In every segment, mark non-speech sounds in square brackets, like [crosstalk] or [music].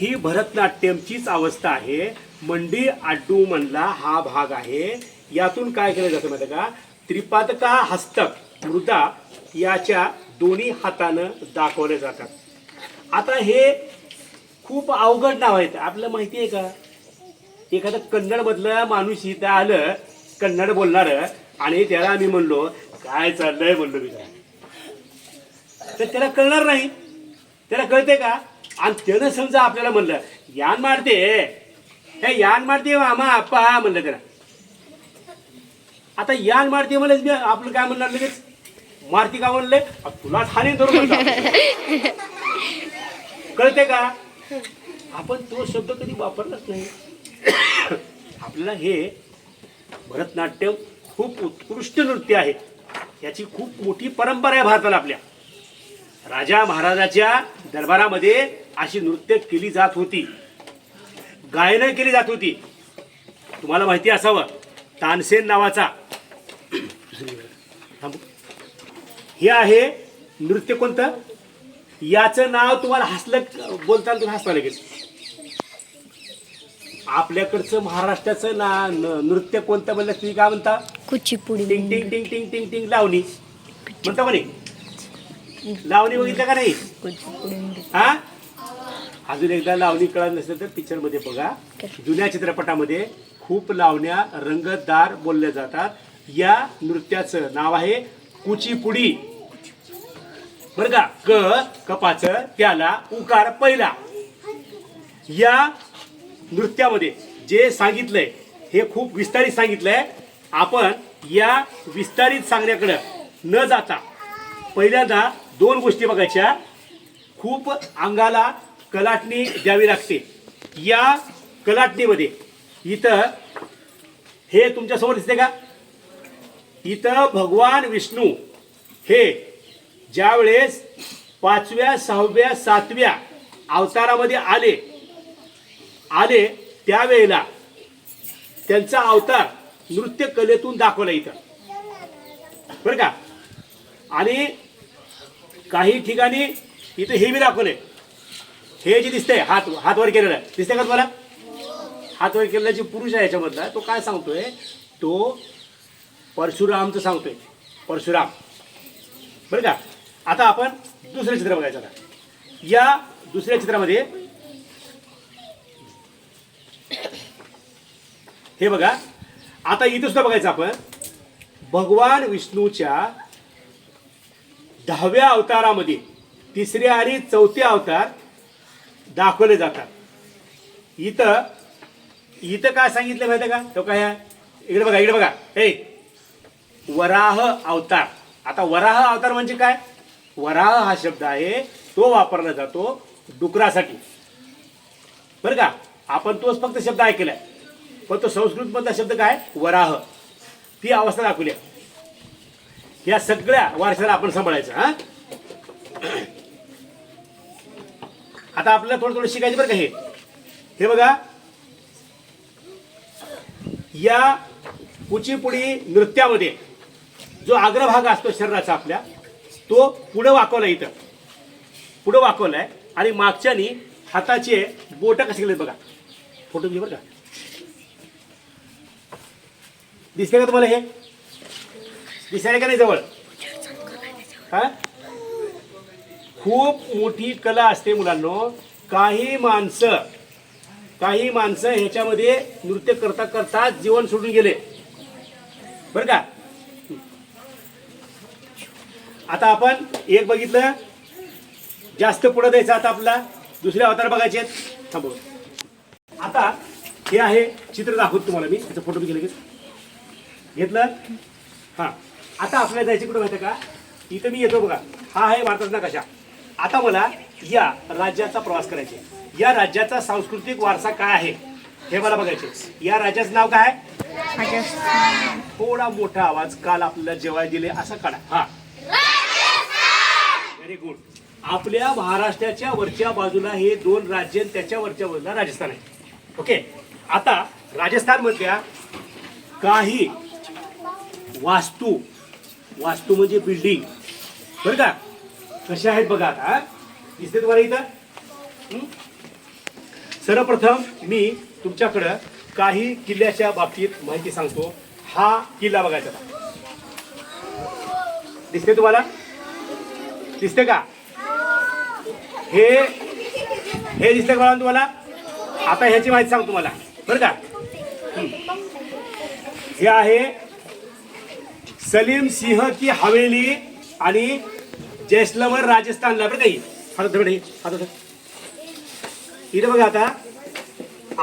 ही भरतनाट्यमचीच अवस्था आहे. मंडी आड्डू म्हणला हा भाग आहे. यातून काय केलं जातं माहिती का? त्रिपादका हस्तक मृदा याच्या दोन्ही हातानं दाखवले जातात. आता हे खूप अवघड नाव आहेत आपल्याला माहिती आहे का? एखादं कन्नडमधलं माणूस इथं आलं कन्नड बोलणार आणि त्याला आम्ही म्हणलो काय चाललंय? म्हणलो मी तर त्याला कळणार नाही. त्याला कळते का? आणि त्यानं समजा आपल्याला म्हणलं यान मारते. हे यान मारते मामा आप्पा म्हणलं त्याला आता यान मारते म्हणलं मी आपलं काय म्हणणार लगेच? मारती का म्हणले तुला ठाणे धरून कळते का? आपण तो शब्द कधी वापरलाच नाही. आपल्याला हे भरतनाट्यम खूप उत्कृष्ट नृत्य आहे. याची खूप मोठी परंपरा आहे भारताला आपल्या. राजा महाराजाच्या दरबारामध्ये अशी नृत्य केली जात होती. गायनं केली जात होती. तुम्हाला माहिती असावं तानसेन नावाचा. हे आहे नृत्य कोणतं? याचं नाव तुम्हाला हसलं बोलताना तुम्ही हसता लगेच. आपल्याकडचं महाराष्ट्राचं ना न- नृत्य कोणतं म्हणलं तुम्ही काय म्हणता? कुचिपुडी टिंग टिंग टिंग टिंग टिंग टिंग लावणी. म्हणता म्हणे. लावणी बघितलं का नाही? हा? अजून एकदा लावणी कळत नसेल तर पिक्चरमध्ये बघा. जुन्या चित्रपटामध्ये खूप लावण्या रंगतदार बोलल्या जातात. या नृत्याचं नाव आहे कुचिपुडी. बरं का? क कपाचं त्याला उकार पहिला. या नृत्यामध्ये जे सांगितलंय हे खूप विस्तारित सांगितलंय. आपण या विस्तारित सांगण्याकडं न जाता पहिल्यांदा दोन गोष्टी बघायच्या. खूप अंगाला कलाटणी द्यावी लागते. या कलाटणीमध्ये इथं हे तुमच्यासमोर दिसते का? इथं भगवान विष्णू हे ज्यावेळेस पाचव्या सहाव्या सातव्या अवतारामध्ये आले आले त्यावेळेला त्यांचा अवतार नृत्य कलेतून दाखवला इथं. बरं का? आणि काही ठिकाणी इथं हे बी दाखवले हे जे दिसतंय हात हात वर केलेलं. दिसतंय का तुम्हाला? हात वर केलेला जे पुरुष आहे याच्यामधला तो काय सांगतोय? तो परशुरामचं सांगतोय. परशुराम. बरं का? आता आपण दुसरं चित्र बघायचं आता. या दुसऱ्या चित्रामध्ये हे बघा. आता इथं सुद्धा बघायचं आपण. भगवान विष्णूच्या दहाव्या अवतारामध्ये तिसरे आणि चौथे अवतार दाखवले जातात. इथं इथं काय सांगितलं माहिती का? तो काय इकडे बघा इकडे बघा. हे वराह अवतार. आता वराह अवतार म्हणजे काय? वराह हा शब्द आहे तो वापरला जातो डुकरासाठी. बरं का? आपण तोच फक्त शब्द ऐकलाय. पण तो संस्कृत मधला शब्द काय? वराह. ती अवस्था दाखवली आहे. या सगळ्या वारशाला आपण सांभाळायचं हा? आता आपल्याला थोडं थोडं शिकायचं बरं का हे. हे बघा. या कुचीपुडी नृत्यामध्ये जो अग्रभाग असतो शरीराचा आपल्या तो पुढं वाकवला इथं. पुढं वाकवलाय. आणि मागच्यानी हाताचे बोट कसे केले बघा. फोटो घे बरं का. दिसते का तुम्हाला हे? दिसायला का नाही जवळ? हा? खूप मोठी कला असते मुलांनो. काही माणसं काही माणसं ह्याच्यामध्ये नृत्य करता करता जीवन सोडून गेले. बरं का? आता आपण एक बघितलं जास्त पुढे द्यायचं आता आपला दुसरे अवतार बघायचे आहेत. थांबव. आता हे आहे चित्र दाखवतो तुम्हाला मी. त्याचा फोटो बी घेतलं की घेतलं? हां. आता आपल्याला जायचं कुठं माहिती का? इथं मी येतो बघा. हा आहे भारताचा नकाशा आता मला या राज्याचा प्रवास करायचे. या राज्याचा सांस्कृतिक वारसा काय आहे? हे मला बघायचे. या राज्याचं नाव काय? आहे? थोडा मोठा आवाज काल आपल्याला जेवाय दिले असा काढा. हा. व्हेरी गुड आपल्या महाराष्ट्राच्या वरच्या बाजूला हे दोन राज्य त्याच्या वरच्या बाजूला राजस्थान आहे. ओके आता राजस्थान मधल्या काही वास्तू वास्तू म्हणजे बिल्डिंग बरं का? कशा आहेत बघा आता दिसते तुम्हाला इथं? सर्वप्रथम मी तुमच्याकडं काही किल्ल्याच्या बाबतीत माहिती सांगतो. हा किल्ला बघायचा दिसते तुम्हाला? दिसते का? हे हे दिसते का तुम्हाला? आता ह्याची माहिती सांगतो तुम्हाला. बरं का? हे आहे सलीम सिंह की हवेली आणि जैसलमेर राजस्थानला बरं काही हातात धर हातात इथं बघा आता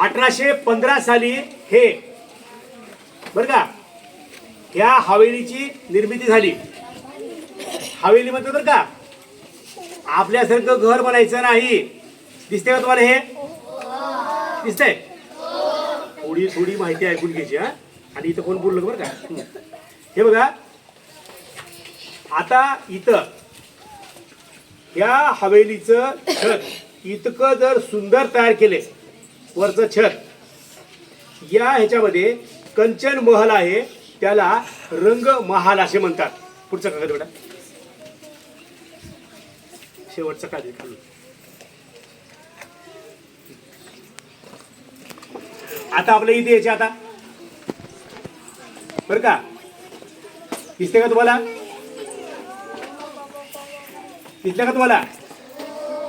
अठराशे पंधरा साली हे बरं का ह्या हवेलीची निर्मिती झाली. हवेली म्हणतो बरं का आपल्यासारखं घर बनायचं नाही. दिसते का तुम्हाला हे? दिसतंय? थोडी थोडी माहिती ऐकून घ्यायची हा. आणि इथं कोण बोललं बरं का? हे बघा आता इथं ह्या हवेलीचं छत. इतकं जर सुंदर तयार केले वरचं छत. या ह्याच्यामध्ये कंचन महल आहे त्याला रंग महाल असे म्हणतात. पुढचं कागद बेटा? शेवटचं कागद आता आपल्या इथे यायचे आता. बरं का? दिसते का तुम्हाला? दिसलं का तुम्हाला?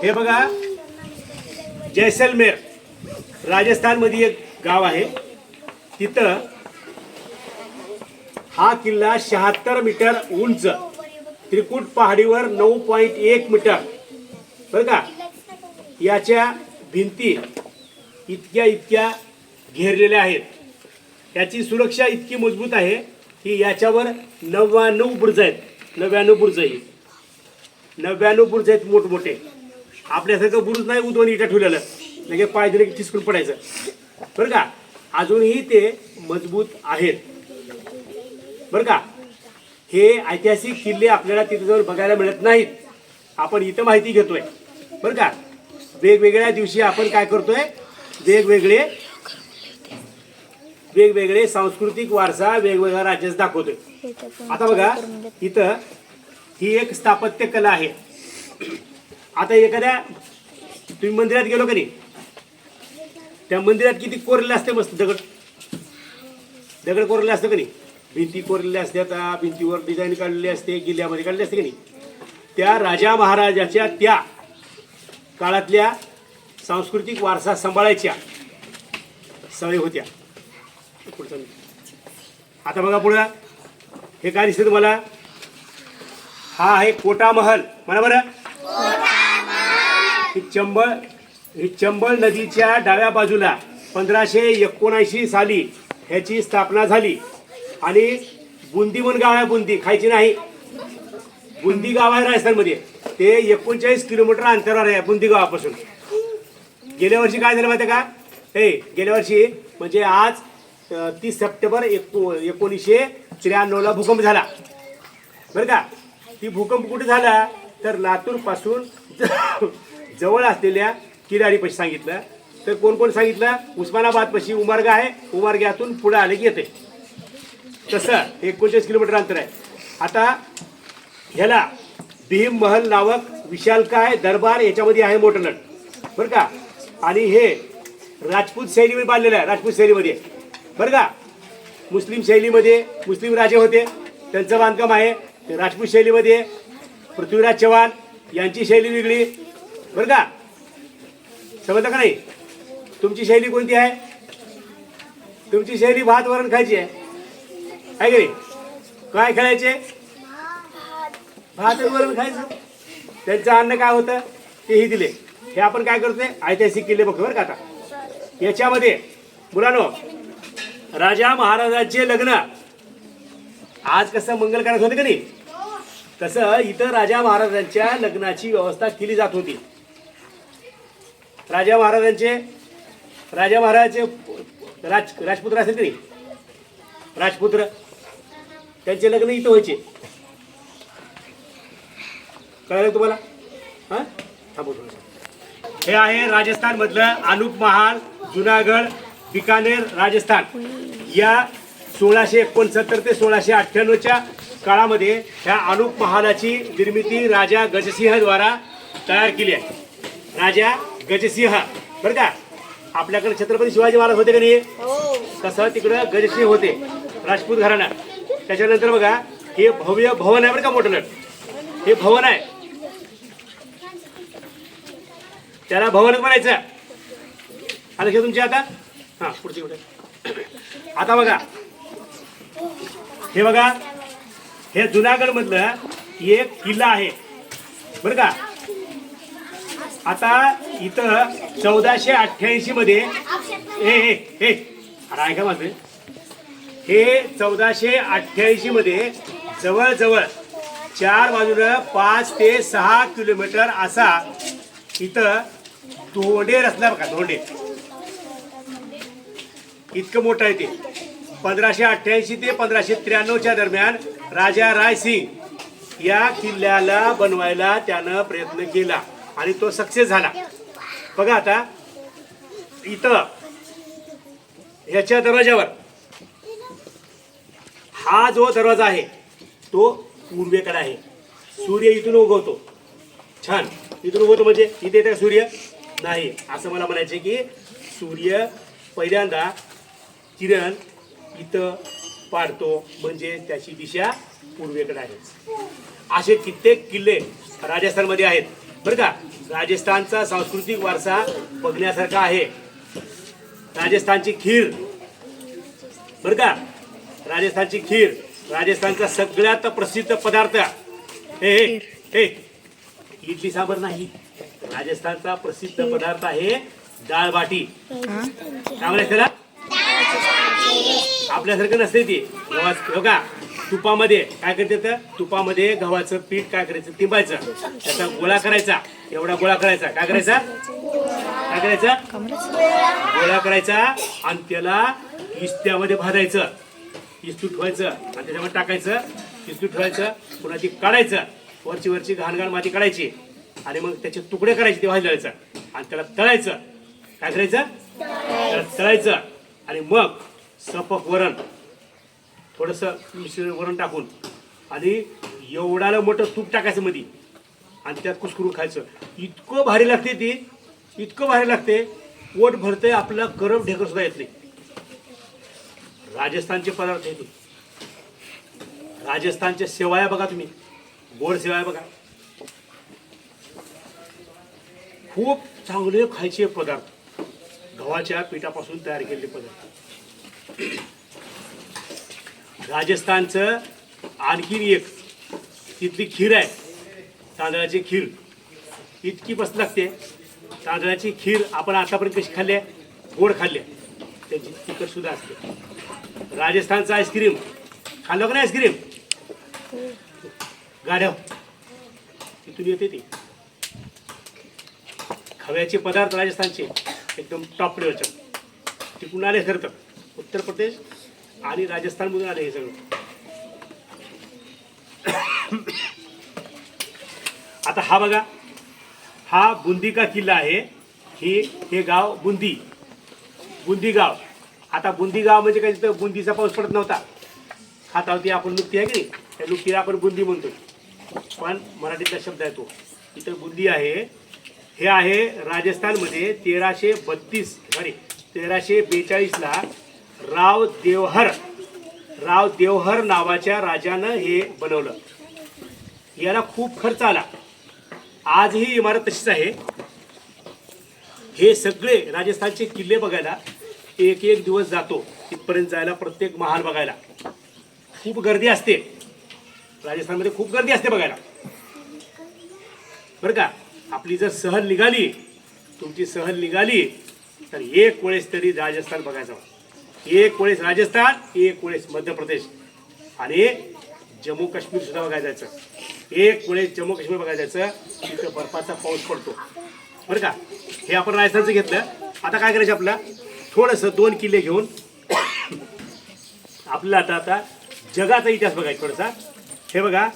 हे बघा. जैसलमेर राजस्थानमध्ये एक गाव आहे. तिथं हा किल्ला शहात्तर मीटर उंच त्रिकूट पहाडीवर नऊ पॉईंट एक मीटर. बरं का? याच्या भिंती इतक्या इतक्या घेरलेल्या आहेत. याची सुरक्षा इतकी मजबूत आहे की याच्यावर नव्याण्णव बुर्ज आहेत. नव्याण्णव बुर्ज ही नव्याण्णव बुर्ज आहेत मोठमोठे. आपल्यासारखं बुरुज नाही उदवून इटा ठेवलेलं. लगे पाय दिले की ठिसकून पडायचं. बरं का? अजूनही ते मजबूत आहेत. बरं का? हे ऐतिहासिक किल्ले आपल्याला तिथे जाऊन बघायला मिळत नाहीत. आपण इथं माहिती घेतोय. बरं का? वेगवेगळ्या दिवशी आपण काय करतोय? वेगवेगळे वेगवेगळे सांस्कृतिक वारसा वेगवेगळ्या राज्यात दाखवतोय. आता बघा इथं ही एक स्थापत्य कला आहे. आता एखाद्या तुम्ही मंदिरात गेलो का नाही त्या मंदिरात किती कोरलेले असते मस्त दगड? दगड कोरलेले असतं का नाही भिंती कोरलेल्या असतात त्या भिंतीवर डिझाईन काढलेली असते किल्ल्यामध्ये काढले असते का नाही त्या राजा महाराजाच्या त्या काळातल्या सांस्कृतिक वारसा सांभाळायच्या. सवय होत्या. पुढचं आता बघा पुढं. हे काय दिसतं तुम्हाला? हा आहे कोटा महल म्हणा बरं. ही चंबळ ही चंबळ नदीच्या डाव्या बाजूला पंधराशे एकोणऐंशी साली ह्याची स्थापना झाली. आणि बुंदी म्हणून गाव आहे बुंदी खायची नाही. बुंदी गाव आहे राजस्थानमध्ये. ते एकोणचाळीस किलोमीटर अंतरावर आहे बुंदी गावापासून. गेल्या वर्षी काय झालं माहिती का? हे गेल्या वर्षी म्हणजे आज तीस सप्टेंबर एको एकोणीसशे त्र्याण्णवला भूकंप झाला. बरं का? ती भूकंप कुठे झाला? तर लातूरपासून [coughs] जवळ असलेल्या किराडीपाशी सांगितलं. तर कोण कोण सांगितलं? उस्मानाबाद पशी उमार्ग आहे. उमार्गातून पुढे आले की येते. तसं एकोणचाळीस किलोमीटर अंतर आहे. आता ह्याला भीम महल नावक विशालकाय दरबार याच्यामध्ये आहे मोठं नट. बरं का? आणि हे राजपूत शैलीमध्ये बांधलेलं आहे राजपूत शैलीमध्ये. बरं का? मुस्लिम शैलीमध्ये मुस्लिम राजे होते. त्यांचं बांधकाम आहे. ते राजपूत शैलीमध्ये पृथ्वीराज चव्हाण यांची शैली वेगळी. बरं का? समजलं का नाही? तुमची शैली कोणती आहे? तुमची शैली भात वरण खायची आहे. आहे की काय खेळायचे? भात वरण खायचं. त्यांचं अन्न काय होतं? तेही दिले. हे आपण काय करतोय? ऐतिहासिक किल्ले बघतो बरं का आता. याच्यामध्ये मुलांनो राजा महाराजांचे लग्न. आज कसं मंगल होतं का नाही? तसं इथं राजा महाराजांच्या लग्नाची व्यवस्था केली जात होती. राजा महाराजांचे राजा महाराजांचे राज राजपुत्र असेल तरी राजपुत्र. त्यांचे लग्न इथं व्हायचे. कळलं तुम्हाला? हां? थांबू हे आहे राजस्थान मधलं अनुप महाल जुनागड बिकानेर राजस्थान. या सोळाशे एकोणसत्तर ते सोळाशे अठ्ठ्याण्णवच्या काळामध्ये ह्या अनुप महालाची निर्मिती राजा गजसिंह द्वारा तयार केली आहे. राजा गजसिंह. बरं का? आपल्याकडे छत्रपती शिवाजी महाराज होते का नाही? हो. तसं तिकडं गजसिंह होते राजपूत घराणा. त्याच्यानंतर बघा हे भव्य भवन आहे बरं का मोठं. हे भवन आहे. त्याला भवनच म्हणायचं. आता लक्षात तुमची आता? हा पुढची कुठे आता बघा. हे बघा हे जुनागड मधलं एक किल्ला आहे. बरं का? आता इथं चौदाशे अठ्ठ्याऐंशी मध्ये हे हे हे. अरे ऐका माझं. हे चौदाशे अठ्ठ्याऐंशी मध्ये जवळजवळ चार बाजूला पाच ते सहा किलोमीटर असा इथं धोंडे रचला बघा धोंडे. इतकं मोठं आहे ते. पंधराशे अठ्ठ्याऐंशी ते पंधराशे त्र्याण्णवच्या दरम्यान राजा रायसिंग या किल्ल्याला बनवायला त्यानं प्रयत्न केला आणि तो सक्सेस झाला. बघा आता इथं ह्याच्या दरवाज्यावर हा जो दरवाजा आहे तो पूर्वेकडे आहे. सूर्य इथून उगवतो. छान. इथून उगवतो म्हणजे इथे येते सूर्य? नाही. असं मला म्हणायचे की सूर्य पहिल्यांदा किरण इथं पाडतो. म्हणजे त्याची दिशा पूर्वेकडे आहे. असे कित्येक किल्ले राजस्थानमध्ये आहेत. बरं का? राजस्थानचा सांस्कृतिक वारसा बघण्यासारखा आहे. राजस्थानची खीर. बरं का? राजस्थानची खीर. राजस्थानचा सगळ्यात प्रसिद्ध पदार्थ. हे हे हे. इडली सांबर नाही. राजस्थानचा प्रसिद्ध पदार्थ आहे डाळ बाटी. काय म्हणायचं त्याला? आपल्यासारखं नसते ती. गव्हाच बघा तुपामध्ये काय करते तर तुपामध्ये गव्हाचं पीठ काय करायचं? तिंबायचं त्याचा गोळा करायचा. एवढा गोळा करायचा. काय करायचा? काय करायचा? गोळा करायचा आणि त्याला इस्त्यामध्ये भाजायचं. इस्तू ठेवायचं आणि त्याच्यामध्ये टाकायचं. इस्तू ठेवायचं. पुन्हा ती काढायचं. वरची वरची घाण घाण माती काढायची. आणि मग त्याचे तुकडे करायचे ते भाजायचं आणि त्याला तळायचं. काय करायचं? त्याला तळायचं. आणि मग सपक वरण. थोडंसं मिश्र वरण टाकून. आणि एवढाला मोठं तूप टाकायचं मध्ये आणि त्यात कुसकरून खायचं. इतकं भारी लागते ती. इतकं भारी लागते. पोट भरते आपला करम ढेकर सुद्धा येत नाही. राजस्थानचे पदार्थ येते राजस्थानच्या सेवाया बघा तुम्ही. गोड सेवाया बघा. खूप चांगले खायचे पदार्थ. गव्हाच्या पिठापासून तयार केलेले पदार्थ. राजस्थानचं आणखीन एक तिथली खीर आहे तांदळाची खीर. इतकी मस्त लागते. तांदळाची खीर आपण आतापर्यंत कशी खाल्ली आहे? गोड खाल्ली आहे. त्याची तिखटसुद्धा असते. राजस्थानचं आईस्क्रीम खाल्लं का नाही आईस्क्रीम गाड्या तिथून येते ती. खव्याचे पदार्थ राजस्थानचे. एकदम टॉप लेवलचे तिकडून आले खरं तर. उत्तर प्रदेश आणि राजस्थानमधून आले हे सगळं. [coughs] आता हा बघा हा बुंदी का किल्ला आहे. ही हे गाव बुंदी बुंदी गाव. आता बुंदी गाव म्हणजे काय? तिथं बुंदीचा पाऊस पडत नव्हता. खाता होती आपण लुप्ती आहे की नाही? त्या लुप्तीला आपण बुंदी म्हणतो. पण मराठीतला शब्द आहे तो. इथं बुंदी आहे. हे आहे राजस्थानमध्ये तेराशे बत्तीस सॉरी तेराशे बेचाळीसला राव देवहर राव देवहर नावाच्या राजानं हे बनवलं. याला खूप खर्च आला. आज ही इमारत तशीच आहे. हे सगळे राजस्थानचे किल्ले बघायला एक एक दिवस जातो. तिथपर्यंत जायला प्रत्येक महाल बघायला. खूप गर्दी असते. राजस्थानमध्ये खूप गर्दी असते बघायला. बरं का? आपली जर सहल निघाली तुमची सहल निघाली तर एक वेळेस तरी राजस्थान बघायचं. एक वेळेस राजस्थान एक वेळेस मध्य प्रदेश. आणि जम्मू काश्मीर सुद्धा बघायला जायचं. एक वेळेस जम्मू काश्मीर बघायला जायचं. तिथं बर्फाचा पाऊस पडतो. बरं का? हे आपण राजस्थानचं घेतलं. आता काय करायचं आपलं? थोडंसं दोन किल्ले घेऊन [coughs] आपल्याला आता आता जगाचा इतिहास बघायचा थोडासा. हे बघा.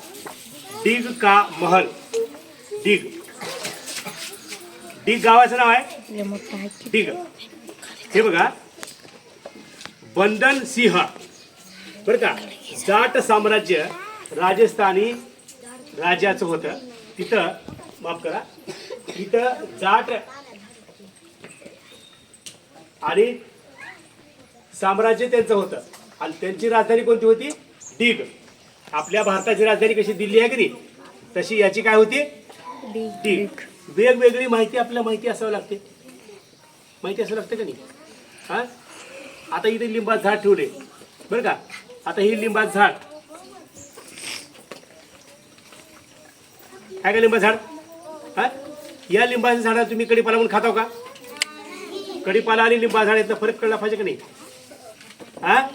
डिग का महल? डिग. डिग गावाचं नाव आहे? डिग. हे बघा. बंदन सिंह. बरं का? जाट साम्राज्य राजस्थानी राज्याचं होतं. तिथं माफ करा तिथं जाट आणि साम्राज्य त्यांचं होतं. आणि त्यांची राजधानी कोणती होती? डीग. आपल्या भारताची राजधानी कशी? दिल्ली आहे की तशी याची काय होती? डीग. वेगवेगळी माहिती आपल्याला माहिती असावं लागते. माहिती असावं लागते का नाही? हा? आता इथे लिंबात झाड ठेवले. बरं का? आता ही लिंबात झाड. आहे का लिंबा झाड? हा? या लिंबाच्या झाडाला तुम्ही कडीपाला म्हणून खाताव का? कडीपाला आणि लिंबा झाड यातला फरक कळला पाहिजे का नाही? हा?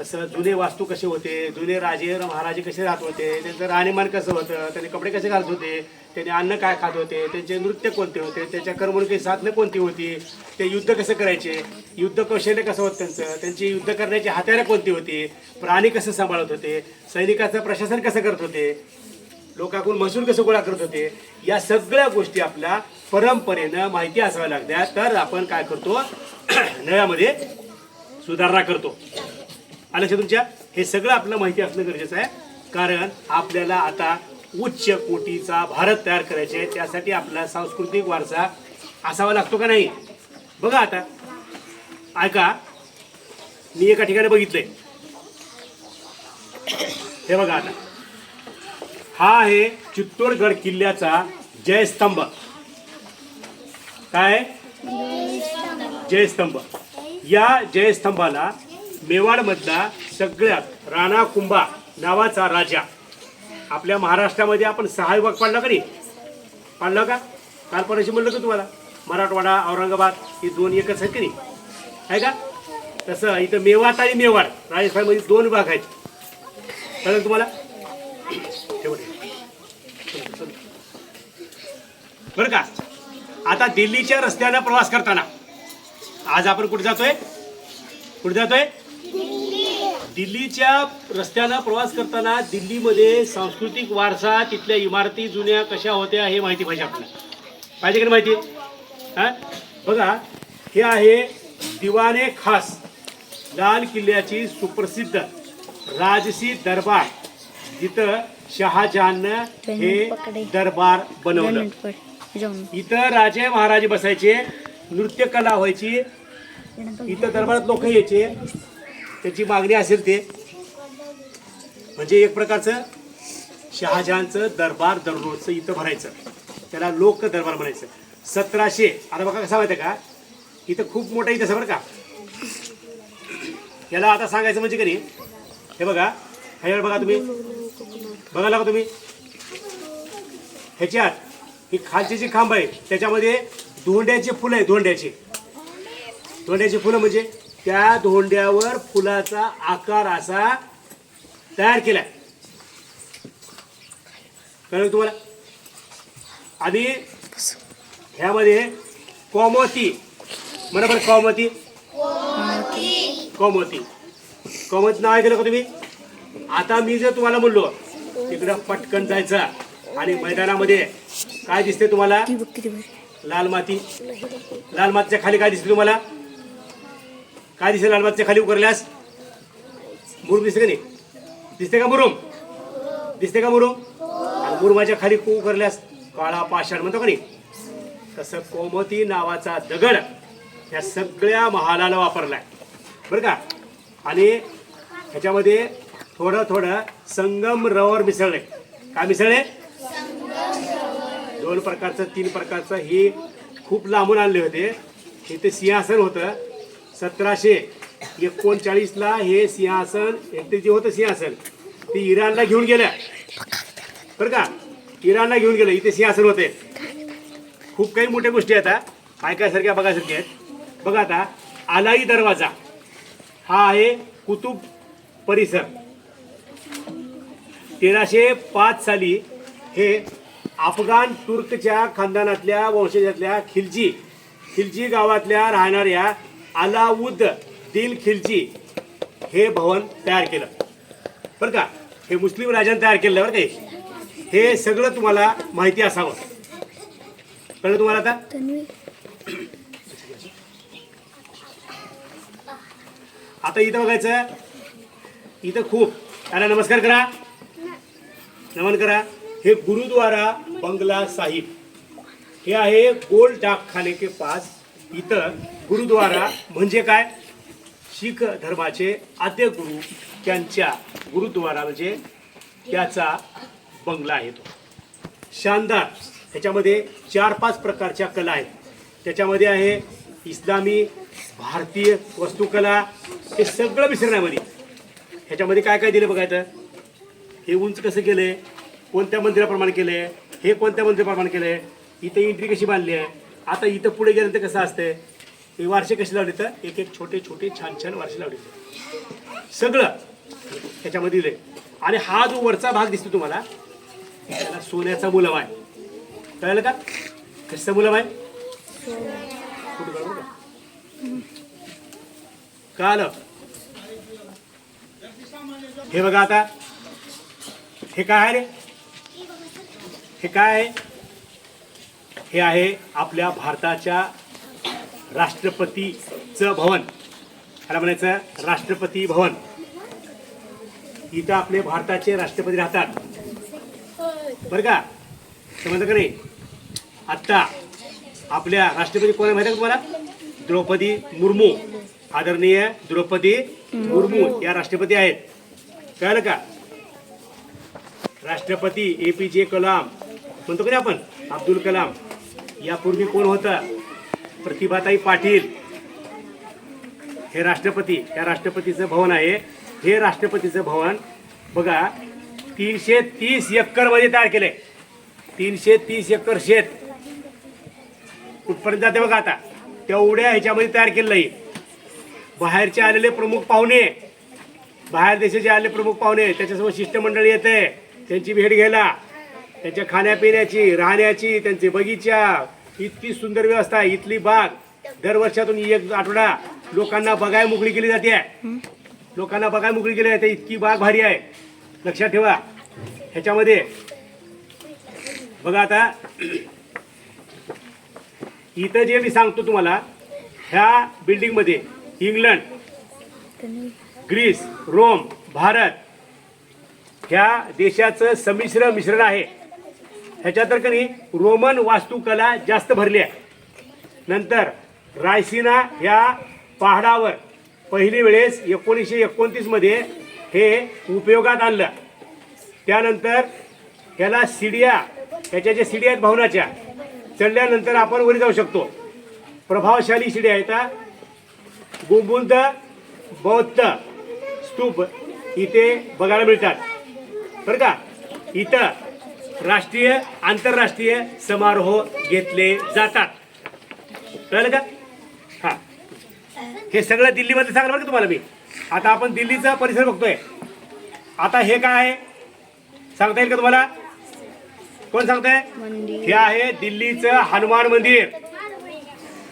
तसं जुने वास्तू कसे होते जुने राजे महाराजे कसे राहत होते त्यांचं राहणीमान कसं होतं त्यांनी कपडे कसे घालत होते त्यांनी अन्न काय खात होते त्यांचे नृत्य कोणते होते त्यांच्या करमणुकी साधनं कोणती होती ते युद्ध कसं करायचे युद्ध कौशल्य कसं होतं त्यांचं त्यांची युद्ध करण्याची हत्यारं कोणती होती प्राणी कसं सांभाळत होते सैनिकाचं प्रशासन कसं करत होते लोकांकडून महसूल कसं गोळा करत होते या सगळ्या गोष्टी आपल्या परंपरेनं माहिती असाव्या लागत्या तर आपण काय करतो [clears throat] नव्यामध्ये सुधारणा करतो. आलं तुमच्या हे सगळं आपल्याला माहिती असणं गरजेचं आहे. कारण आपल्याला आता उच्च कोटीचा भारत तयार करायचे आहे. त्यासाठी आपला सांस्कृतिक वारसा असावा लागतो का नाही? बघा आता. ऐका. मी एका ठिकाणी बघितलंय. हे बघा आता. हा आहे चित्तोडगड किल्ल्याचा जयस्तंभ. काय? जयस्तंभ. या जयस्तंभाला मेवाडमधला सगळ्यात राणा कुंभा नावाचा राजा. आपल्या महाराष्ट्रामध्ये आपण सहा विभाग पाडला का नाही? पाडला का? काल म्हणलं का तुम्हाला? मराठवाडा औरंगाबाद ही दोन एकच आहेत की नाही? आहे का? तसं इथं मेवात आणि मेवाड राजस्थानमध्ये दोन विभाग आहेत. कळलं तुम्हाला? बरं का? आता दिल्लीच्या रस्त्यानं प्रवास करताना. आज आपण कुठे जातोय? कुठे जातोय? दिल्लीच्या रस्त्यानं प्रवास करताना दिल्लीमध्ये सांस्कृतिक वारसा तिथल्या इमारती जुन्या कशा होत्या हे माहिती पाहिजे आपल्याला. पाहिजे का माहिती? हा? बघा हे आहे दिवाने खास लाल किल्ल्याची सुप्रसिद्ध राजसी दरबार. जिथं शहाजहाननं हे दरबार बनवलं. इथं राजे महाराजे बसायचे नृत्य कला व्हायची इथं दरबारात लोक यायचे. त्यांची मागणी असेल ते. म्हणजे एक प्रकारचं शहाजहानचं दरबार दररोजचं इथं भरायचं. त्याला लोक दरबार म्हणायचं. सतराशे आता बघा कसं माहिती आहे का? इथं खूप मोठं इथं बरं का? याला आता सांगायचं म्हणजे कधी? हे बघा. ह्याच्यावर बघा तुम्ही. बघायला का तुम्ही? ह्याच्यात ही खालची जी खांब आहे त्याच्यामध्ये धोंड्याची फुलं आहे धोंड्याची. धोंड्याची फुलं म्हणजे? त्या धोंड्यावर फुलाचा आकार असा तयार केलाय. कळलं तुम्हाला? आणि ह्यामध्ये कौमती. बरोबर कौमती? कौमती. कौमती नाव ऐकलं का तुम्ही? आता मी जर तुम्हाला म्हणलो तिकडं पटकन जायचं. आणि मैदानामध्ये काय दिसते तुम्हाला? लाल माती. लाल मातीच्या खाली काय दिसते तुम्हाला? काय दिसेल लालबागच्या खाली उकरल्यास? मुरुम दिसते का नाही? दिसते का मुरुम? दिसते का मुरुम? मुरुमाच्या खाली उकरल्यास काळा पाषाण म्हणतो का नाही? तसं कोमती नावाचा दगड या सगळ्या महालाला वापरलाय. बरं का? आणि ह्याच्यामध्ये थोडं थोडं संगम रवर मिसळले. काय मिसळले? दोन प्रकारचं तीन प्रकारचं हे खूप लांबून आणले होते. इथे सिंहासन होतं. सतराशे एकोणचाळीसला हे सिंहासन एकटे जे होतं सिंहासन ते इराणला घेऊन गेलं बरं का? इराणला घेऊन गेलं इथे सिंहासन होते. खूप काही मोठ्या गोष्टी आहेत ऐकायसारख्या बघायसारख्या आहेत. बघा आता आलाई दरवाजा हा आहे कुतुब परिसर. तेराशे पाच साली हे अफगाण तुर्कच्या खानदानातल्या वंशजातल्या खिलजी खिलजी गावातल्या राहणाऱ्या अलाउद दिल खिलजी हे भवन तयार केलं. बरं का? हे मुस्लिम राजाने तयार केलं बरं का हे? सगळं तुम्हाला माहिती असावं. कळलं तुम्हाला आता? आता इथं बघायचं. इथं खूप. त्याला नमस्कार करा. नमन करा. हे गुरुद्वारा बंगला साहिब. हे आहे गोल डाकखाने के पास इथं गुरुद्वारा म्हणजे काय? शीख धर्माचे आद्य गुरु त्यांच्या गुरुद्वारा म्हणजे त्याचा बंगला आहे तो. शानदार. त्याच्यामध्ये चार पाच प्रकारच्या कला आहेत. त्याच्यामध्ये आहे इस्लामी भारतीय वस्तुकला हे सगळं विसरण्यामध्ये ह्याच्यामध्ये काय काय दिलं बघायचं हे उंच कसं केलंय? कोणत्या मंदिराप्रमाणे केलंय? हे कोणत्या मंदिराप्रमाणे केलंय? इथं एंट्री कशी बांधली आहे? आता इथं पुढे गेल्यानंतर कसं असतंय? हे वारसे कसे लावले तर? एक एक छोटे छोटे छान छान वारसे लावले सगळं ह्याच्यामध्ये दिलंय. आणि हा जो वरचा भाग दिसतो तुम्हाला त्याला सोन्याचा मुलम आहे. कळलं का? कशाचा मुलम आहे? कळलं? का? हे बघा आता. हे काय आहे रे? हे काय आहे? हे आहे आपल्या भारताच्या राष्ट्रपतीचं भवन. त्याला म्हणायचं राष्ट्रपती भवन. इथं आपले भारताचे राष्ट्रपती राहतात. बरं का? समजलं का नाही? आत्ता आपल्या राष्ट्रपती कोण माहिती आहे का तुम्हाला? द्रौपदी मुर्मू. आदरणीय द्रौपदी मुर्मू या राष्ट्रपती आहेत. कळलं का? राष्ट्रपती ए पी जे कलाम. म्हणतो का नाही आपण? अब्दुल कलाम. यापूर्वी कोण होतं? प्रतिभाताई पाटील. हे राष्ट्रपती या राष्ट्रपतीचं भवन आहे. हे राष्ट्रपतीचं भवन बघा तीनशे तीस एकरमध्ये तयार केले तीनशे तीस एकर शेत. कुठपर्यंत जाते बघा आता? तेवढ्या ह्याच्यामध्ये तयार केलेलं आहे. बाहेरचे आलेले प्रमुख पाहुणे. बाहेर देशाचे आलेले प्रमुख पाहुणे. त्याच्यासोबत शिष्टमंडळी येते. त्यांची भेट घ्यायला. त्यांच्या खाण्यापिण्याची राहण्याची त्यांचे बगीचा इतकी सुंदर व्यवस्था आहे इथली बाग. दरवर्षातून एक आठवडा लोकांना बघाय मोकळी केली जाते. लोकांना बघाय मोकळी केली जाते. इतकी बाग भारी आहे. लक्षात ठेवा. ह्याच्यामध्ये बघा आता. इथं जे मी सांगतो तुम्हाला ह्या बिल्डिंगमध्ये इंग्लंड ग्रीस रोम भारत ह्या देशाचं संमिश्र मिश्रण आहे. ह्याच्यात तर कधी रोमन वास्तुकला जास्त भरली आहे. नंतर रायसिना ह्या पहाडावर पहिली वेळेस एकोणीसशे एकोणतीसमध्ये हे उपयोगात आणलं. त्यानंतर ह्याला सिडिया ह्याच्या ज्या सिडिया आहेत भवनाच्या चढल्यानंतर आपण वर जाऊ शकतो. प्रभावशाली शिड्या आहेत गुंबुंद बौद्ध स्तूप इथे बघायला मिळतात. बरं का? इथं राष्ट्रीय आंतरराष्ट्रीय समारोह घेतले जातात. कळलं का? हा. हे सगळं दिल्लीमध्ये सांगलं बरं का तुम्हाला मी? आता आपण दिल्लीचा परिसर बघतोय. आता हे काय आहे? सांगता येईल का तुम्हाला? कोण सांगताय? मंदिर. हे आहे दिल्लीचं हनुमान मंदिर.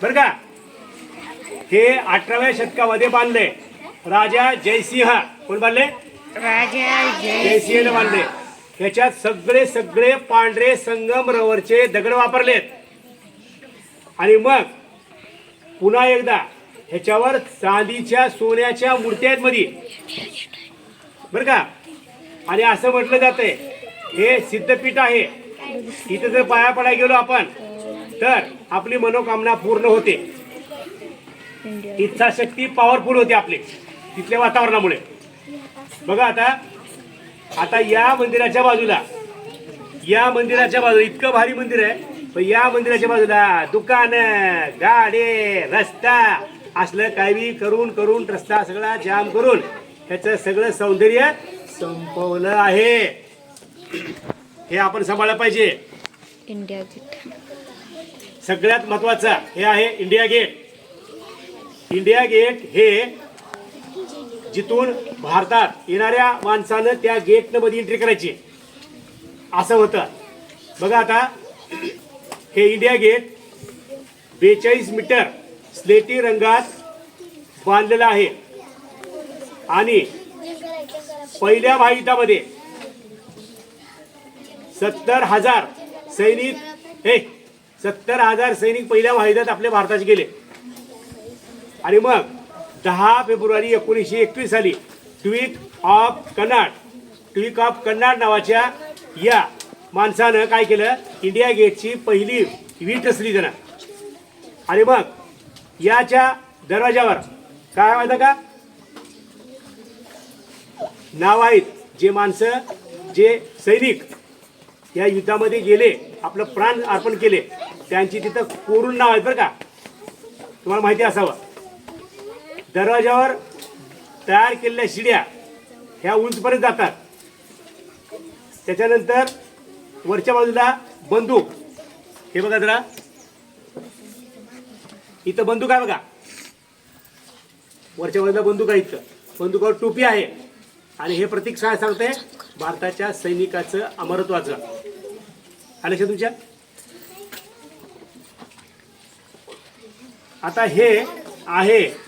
बरं का? हे अठराव्या शतकामध्ये बांधले राजा जयसिंह. कोण बांधले राजा जय जयसिंहने बांधले ह्याच्यात सगळे सगळे पांढरे संगमरवरचे दगड वापरलेत. आणि मग पुन्हा एकदा ह्याच्यावर चांदीच्या सोन्याच्या मूर्त्या आहेत मध्ये बरं का? आणि असं म्हटलं जातंय हे सिद्धपीठ आहे. इथं जर पाया पडायला गेलो आपण तर आपली मनोकामना पूर्ण होते. इच्छाशक्ती पॉवरफुल होते आपली तिथल्या वातावरणामुळे. बघा आता आता या मंदिराच्या बाजूला. या मंदिराच्या बाजूला इतकं भारी मंदिर आहे. पण या मंदिराच्या बाजूला दुकान गाडे रस्ता असलं काही करून करून रस्ता सगळा जाम करून ह्याचं सगळं सौंदर्य संपवलं आहे. हे आपण सांभाळलं पाहिजे. India Gate. सगळ्यात महत्वाचं हे आहे इंडिया गेट. इंडिया गेट हे जिथून भारतात येणाऱ्या माणसानं त्या गेटनं मध्ये एंट्री करायची. असं होतं. बघा आता हे इंडिया गेट बेचाळीस मीटर स्लेटी रंगात बांधलेलं आहे. आणि पहिल्या महायुद्धामध्ये सत्तर हजार सैनिक हे सत्तर हजार सैनिक पहिल्या महायुद्धात आपल्या भारताचे गेले. आणि मग दहा फेब्रुवारी एकोणीसशे एकवीस साली Duke of Connaught Duke of Connaught नावाच्या या माणसानं काय केलं? इंडिया गेटची पहिली वीट असली त्यानं. आणि मग याच्या दरवाजावर काय माहिती का? नाव आहेत जे माणसं जे सैनिक या युद्धामध्ये गेले आपलं प्राण अर्पण केले त्यांची तिथं कोरून नाव आहेत बरं का? तुम्हाला माहिती असावं. दरवाजावर तयार केलेल्या शिड्या ह्या उंचपर्यंत जातात. त्याच्यानंतर वरच्या बाजूला बंदूक. हे बघा जरा. इथं बंदूक आहे बघा. वरच्या बाजूला बंदूक आहे इथं. बंदुकावर टोपी आहे. आणि हे प्रतीक काय सांगते भारताच्या सैनिकाचं अमरत्वाचं आलं लक्षात तुमच्या? आता हे आहे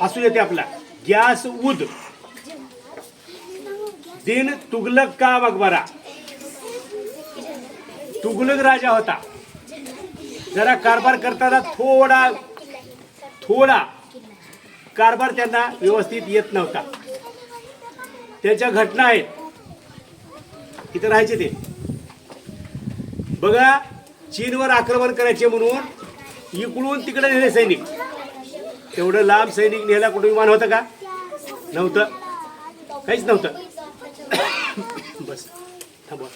असू येते आपला. गॅस उद. दिन तुगलक का मकबरा तुगलक राजा होता. जरा कारभार करताना थोडा थोडा कारभार त्यांना व्यवस्थित येत नव्हता. त्याच्या घटना आहेत. इथं राहायचे ते. बघा चीनवर आक्रमण करायचे म्हणून इकडून तिकडे नेले सैनिक. तेवढं लांब सैनिक नेला कुठं विमान होतं का? नव्हतं. काहीच नव्हतं. [coughs] बस. थांबवा.